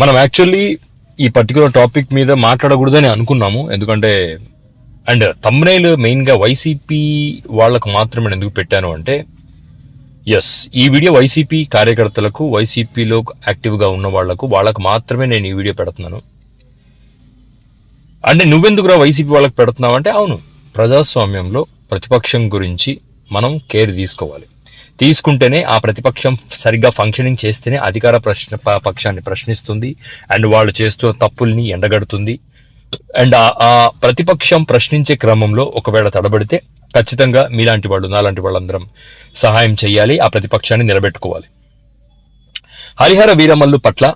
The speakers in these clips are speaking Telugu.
మనం యాక్చువల్లీ ఈ పర్టికులర్ టాపిక్ మీద మాట్లాడకూడదని అనుకున్నాము. ఎందుకంటే అండ్ తమ్నైల్ మెయిన్గా వైసీపీ వాళ్ళకు మాత్రమే ఎందుకు పెట్టాను అంటే ఎస్ ఈ వీడియో వైసీపీ కార్యకర్తలకు వైసీపీలో యాక్టివ్గా ఉన్న వాళ్ళకు వాళ్ళకు మాత్రమే నేను ఈ వీడియో పెడుతున్నాను. అంటే నువ్వెందుకురా వైసీపీ వాళ్ళకి పెడుతున్నావు అంటే అవును ప్రజాస్వామ్యంలో ప్రతిపక్షం గురించి మనం కేర్ తీసుకోవాలి. తీసుకుంటేనే ఆ ప్రతిపక్షం సరిగ్గా ఫంక్షనింగ్ చేస్తేనే అధికార ప్రశ్న పక్షాన్ని ప్రశ్నిస్తుంది. అండ్ వాళ్ళు చేస్తున్న తప్పుల్ని ఎండగడుతుంది. అండ్ ఆ- ప్రతిపక్షం ప్రశ్నించే క్రమంలో ఒకవేళ తడబడితే ఖచ్చితంగా మీలాంటి వాళ్ళు నాలాంటి వాళ్ళందరం సహాయం చేయాలి ఆ ప్రతిపక్షాన్ని నిలబెట్టుకోవాలి. హరిహర వీరమల్లు పట్ల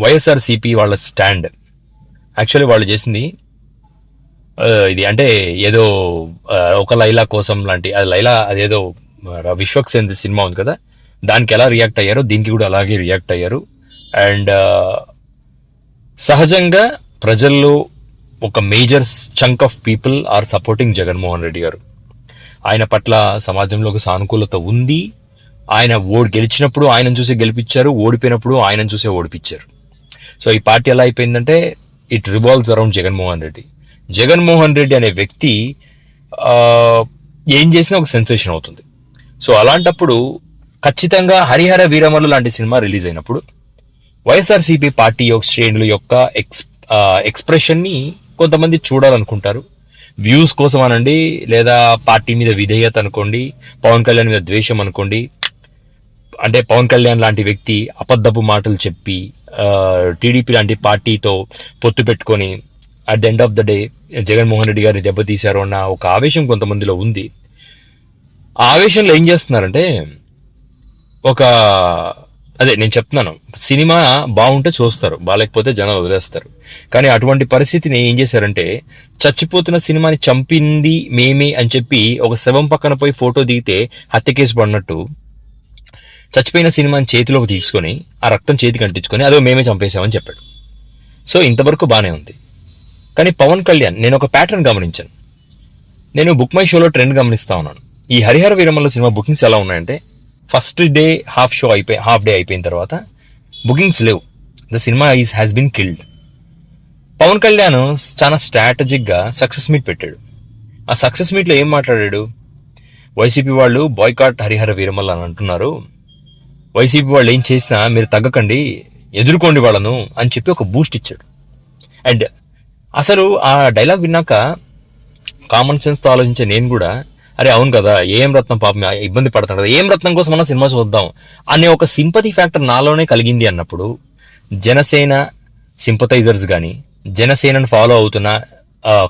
వైఎస్ఆర్ సిపి వాళ్ళ స్టాండ్. యాక్చువల్లీ వాళ్ళు చేసింది ఇది అంటే ఏదో ఒక లైలా కోసం లాంటి అది లైలా అదేదో విశ్వక్ సేన్ సినిమా ఉంది కదా దానికి ఎలా రియాక్ట్ అయ్యారో దీనికి కూడా అలాగే రియాక్ట్ అయ్యారు. అండ్ సహజంగా ప్రజల్లో ఒక major chunk of people are supporting Jaganmohan Reddy garu. ఆయన పట్ల సమాజంలో ఒక సానుకూలత ఉంది. ఆయన ఓడి గెలిచినప్పుడు ఆయనను చూసి గెలిపించారు ఓడిపోయినప్పుడు ఆయనను చూసే ఓడిపించారు. సో ఈ పార్టీ ఎలా అయిపోయిందంటే it revolves around Jaganmohan Reddy. Jaganmohan Reddy అనే వ్యక్తి ఏం చేసినా ఒక సెన్సేషన్ అవుతుంది. సో అలాంటప్పుడు ఖచ్చితంగా హరిహర వీరమలు లాంటి సినిమా రిలీజ్ అయినప్పుడు వైఎస్ఆర్సీపీ పార్టీ యొక్క శ్రేణుల యొక్క ఎక్స్ ఎక్స్ప్రెషన్ని కొంతమంది చూడాలనుకుంటారు. వ్యూస్ కోసం అనండి లేదా పార్టీ మీద విధేయత అనుకోండి పవన్ కళ్యాణ్ మీద ద్వేషం అనుకోండి అంటే పవన్ కళ్యాణ్ లాంటి వ్యక్తి అబద్ధపు మాటలు చెప్పి టీడీపీ లాంటి పార్టీతో పొత్తు పెట్టుకొని at the end of the day Jaganmohan Reddy గారిని దెబ్బతీశారు అన్న ఒక ఆవేశం కొంతమందిలో ఉంది. ఆవేశంలో ఏం చేస్తున్నారంటే ఒక అదే నేను చెప్తున్నాను సినిమా బాగుంటే చూస్తారు బాగాలేకపోతే జనాలు వదిలేస్తారు. కానీ అటువంటి పరిస్థితిని ఏం చేశారంటే చచ్చిపోతున్న సినిమాని చంపింది మేమే అని చెప్పి ఒక శవం పక్కన పోయి ఫోటో దిగితే హత్య కేసు పడినట్టు చచ్చిపోయిన సినిమాని చేతిలోకి తీసుకొని ఆ రక్తం చేతికి అంటించుకొని అదో మేమే చంపేశామని చెప్పాడు. సో ఇంతవరకు బాగానే ఉంది. కానీ పవన్ కళ్యాణ్ నేను ఒక ప్యాటర్న్ గమనించాను. నేను బుక్ మై షోలో ట్రెండ్ గమనిస్తా ఉన్నాను. ఈ హరిహర వీరమల్ల సినిమా బుకింగ్స్ ఎలా ఉన్నాయంటే ఫస్ట్ డే హాఫ్ షో అయిపోయి హాఫ్ డే అయిపోయిన తర్వాత బుకింగ్స్ లేవు. The cinema is has been killed Pawan Kalyan చాలా స్ట్రాటజిక్గా సక్సెస్ మీట్ పెట్టాడు. ఆ సక్సెస్ మీట్లో ఏం మాట్లాడాడు? వైసీపీ వాళ్ళు బాయ్కాట్ హరిహర వీరమల్ల అని అంటున్నారు. వైసీపీ వాళ్ళు ఏం చేసినా మీరు తగ్గకండి ఎదుర్కోండి వాళ్ళను అని చెప్పి ఒక బూస్ట్ ఇచ్చాడు. అండ్ అసలు ఆ డైలాగ్ విన్నాక కామన్ సెన్స్తో ఆలోచించే నేను కూడా అరే అవును కదా ఏం రత్నం పాపం ఇబ్బంది పడుతున్నాడు కదా. ఏం రత్నం కోసం మనం సినిమా చూద్దాం అనే ఒక సింపతి ఫ్యాక్టర్ నాలోనే కలిగింది అన్నప్పుడు జనసేన సింపథైజర్స్ కానీ జనసేనను ఫాలో అవుతున్న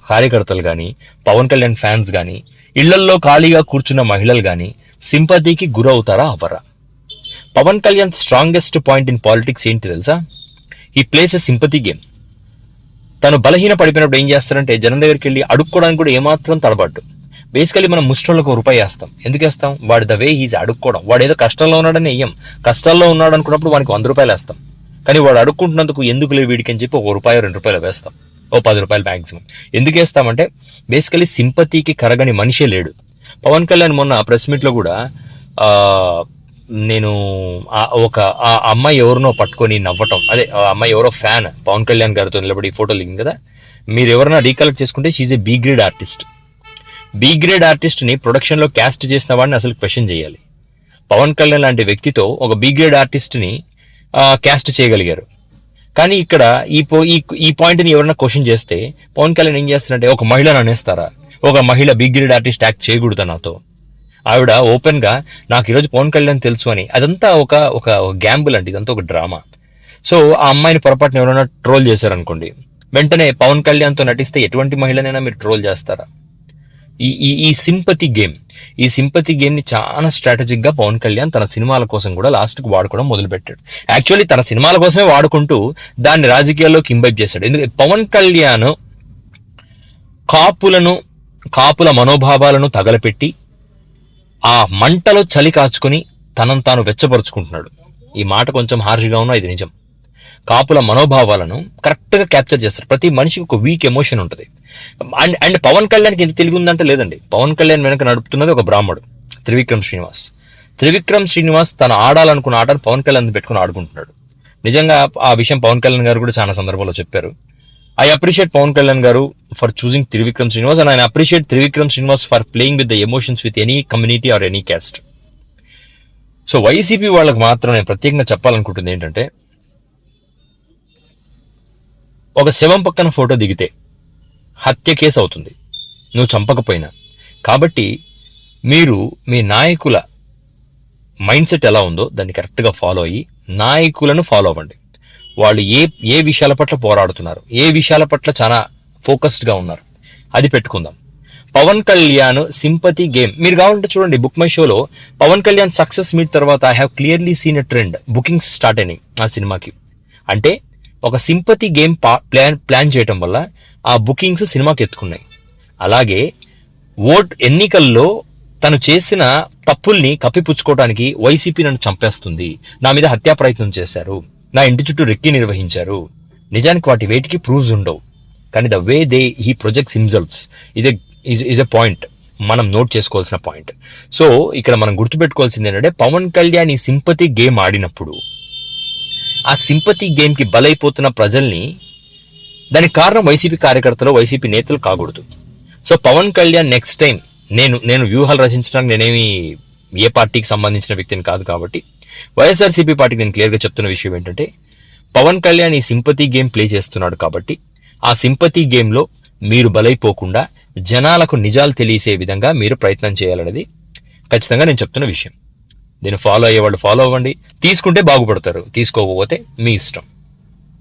కార్యకర్తలు కానీ పవన్ కళ్యాణ్ ఫ్యాన్స్ కానీ ఇళ్ళల్లో ఖాళీగా కూర్చున్న మహిళలు కానీ సింపతికి గురవుతారా అవ్వరా? Pawan Kalyan strongest point in politics ఏంటి తెలుసా? ఈ ప్లేస్ ఎ సింపతి గేమ్ తను బలహీన పడిపోయినప్పుడు ఏం చేస్తారంటే జనం దగ్గరికి వెళ్ళి అడుక్కోవడానికి కూడా ఏమాత్రం తడబడ్డు. బేసికలీ మనం ముష్టోళ్ళకు ఒక రూపాయి వేస్తాం. ఎందుకు వేస్తాం? వాడి ద వే ఈజ్ అడుక్కోవడం. వాడు ఏదో కష్టంలో ఉన్నాడని వేయం కష్టాల్లో ఉన్నాడు అనుకున్నప్పుడు వానికి వంద రూపాయలు వేస్తాం. కానీ వాడు అడుక్కుంటున్నందుకు ఎందుకు లేవు వీడికి అని చెప్పి ఒక రూపాయి రెండు రూపాయలు వేస్తాం. ఓ పది రూపాయలు మ్యాక్సిమం ఎందుకు వేస్తామంటే బేసికలీ సింపతికి కరగని మనిషే లేడు. పవన్ కళ్యాణ్ మొన్న ప్రెస్ మీట్లో కూడా నేను ఒక ఆ అమ్మాయి ఎవరినో పట్టుకొని నవ్వటం. అదే ఆ అమ్మాయి ఎవరో ఫ్యాన్ పవన్ కళ్యాణ్ గారితో నిలబడి ఫోటోలు దిగింది కదా. మీరు ఎవరైనా రీకలెక్ట్ చేసుకుంటే she's a B grade artist B grade ఆర్టిస్ట్ని ప్రొడక్షన్లో క్యాస్ట్ చేసిన వాడిని అసలు క్వశ్చన్ చేయాలి. పవన్ కళ్యాణ్ లాంటి వ్యక్తితో ఒక బీ గ్రేడ్ ఆర్టిస్ట్ని క్యాస్ట్ చేయగలిగారు. కానీ ఇక్కడ ఈ పో ఈ ఈ పాయింట్ని ఎవరైనా క్వశ్చన్ చేస్తే పవన్ కళ్యాణ్ ఏం చేస్తారంటే ఒక మహిళను అనేస్తారా ఒక మహిళ బీ గ్రేడ్ ఆర్టిస్ట్ యాక్ట్ చేయకూడదు నాతో? ఆవిడ ఓపెన్గా నాకు ఈరోజు పవన్ కళ్యాణ్ తెలుసు అని. అదంతా ఒక ఒక గ్యాంబుల్ అండి. ఇదంతా ఒక డ్రామా సో ఆ అమ్మాయిని పొరపాటున ఎవరైనా ట్రోల్ చేశారనుకోండి. వెంటనే పవన్ కళ్యాణ్తో నటిస్తే ఎటువంటి మహిళనైనా మీరు ట్రోల్ చేస్తారా? ఈ ఈ ఈ సింపతి గేమ్. ఈ సింపతి గేమ్ని చాలా స్ట్రాటజిక్గా పవన్ కళ్యాణ్ తన సినిమాల కోసం కూడా లాస్ట్కి వాడుకోవడం మొదలుపెట్టాడు. యాక్చువల్లీ తన సినిమాల కోసమే వాడుకుంటూ దాన్ని రాజకీయాల్లోకి ఇంబైబ్ చేశాడు. ఎందుకంటే పవన్ కళ్యాణ్ కాపులను కాపుల మనోభావాలను తగలపెట్టి ఆ మంటలో చలి కాచుకుని తనను తాను వెచ్చపరుచుకుంటున్నాడు. ఈ మాట కొంచెం హార్ష్గా ఉన్నా ఇది నిజం. కాపుల మనోభావాలను కరెక్ట్గా క్యాప్చర్ చేస్తారు ప్రతి మనిషికి ఒక వీక్ ఎమోషన్ ఉంటుంది. అండ్ అండ్ పవన్ కళ్యాణ్కి ఇంత తెలివి ఉందంటే లేదండి. పవన్ కళ్యాణ్ వెనక నడుపుతున్నది ఒక బ్రాహ్మడు త్రివిక్రమ్ శ్రీనివాస్. త్రివిక్రమ్ శ్రీనివాస్ తను ఆడాలనుకున్న ఆటను పవన్ కళ్యాణ్ పెట్టుకుని ఆడుకుంటున్నాడు. నిజంగా ఆ విషయం పవన్ కళ్యాణ్ గారు కూడా చాలా సందర్భాల్లో చెప్పారు. I appreciate Pawan Kalyan garu for choosing Trivikram Srinivas and I appreciate Trivikram Srinivas for playing with the emotions with any community or any caste. So YCP వాళ్ళకి మాత్రం నేను ప్రత్యేకంగా చెప్పాలనుకుంటుంది ఏంటంటే ఒక శవం పక్కన ఫోటో దిగితే హత్య కేసు అవుతుంది నువ్వు చంపకపోయినా. కాబట్టి మీరు మీ నాయకుల మైండ్ సెట్ ఎలా ఉందో దాన్ని కరెక్ట్గా ఫాలో అయ్యి నాయకులను ఫాలో అవ్వండి. వాళ్ళు ఏ ఏ విషయాల పట్ల పోరాడుతున్నారు ఏ విషయాల పట్ల చాలా ఫోకస్డ్గా ఉన్నారు అది పెట్టుకుందాం. Pavan Kalyan sympathy game. మీరు కావాలంటే చూడండి బుక్ మై షోలో పవన్ కళ్యాణ్ సక్సెస్ మీట్ తర్వాత I have clearly seen a trend bookings start అయినాయి ఆ సినిమాకి. అంటే ఒక సింపతి గేమ్ ప్లాన్ ప్లాన్ చేయటం వల్ల ఆ బుకింగ్స్ సినిమాకి ఎత్తుకున్నాయి. అలాగే ఓట్ ఎన్నికల్లో తను చేసిన తప్పుల్ని కప్పిపుచ్చుకోవడానికి వైసీపీ నన్ను చంపేస్తుంది. నా మీద హత్యా ప్రయత్నం చేశారు. నా ఇంటి చుట్టూ రెక్కి నిర్వహించారు. నిజానికి వాటి వేటికి ప్రూవ్స్ ఉండవు. కానీ the way they he projects himselfs. ఇదే ఇస్ ఎ పాయింట్. మనం నోట్ చేసుకోవాల్సిన పాయింట్. సో ఇక్కడ మనం గుర్తుపెట్టుకోవాల్సింది ఏంటంటే పవన్ కళ్యాణ్ ఈ సింపతి గేమ్ ఆడినప్పుడు ఆ సింపతి గేమ్కి బలైపోతున్న ప్రజల్ని దానికి కారణం వైసీపీ కార్యకర్తలు వైసీపీ నేతలు కాకూడదు. So Pavan Kalyan next time నేను నేను వ్యూహాలు రచించడానికి నేనేమి ఏ పార్టీకి సంబంధించిన వ్యక్తిని కాదు కాబట్టి వైఎస్ఆర్సీపీ పార్టీకి నేను క్లియర్గా చెప్తున్న విషయం ఏంటంటే పవన్ కళ్యాణ్ ఈ సింపతి గేమ్ ప్లే చేస్తున్నాడు కాబట్టి ఆ సింపతి గేమ్లో మీరు బలైపోకుండా జనాలకు నిజాలు తెలిసే విధంగా మీరు ప్రయత్నం చేయాలనేది ఖచ్చితంగా నేను చెప్తున్న విషయం. దీన్ని ఫాలో అయ్యేవాళ్ళు ఫాలో అవ్వండి. తీసుకుంటే బాగుపడతారు. తీసుకోకపోతే మీ ఇష్టం.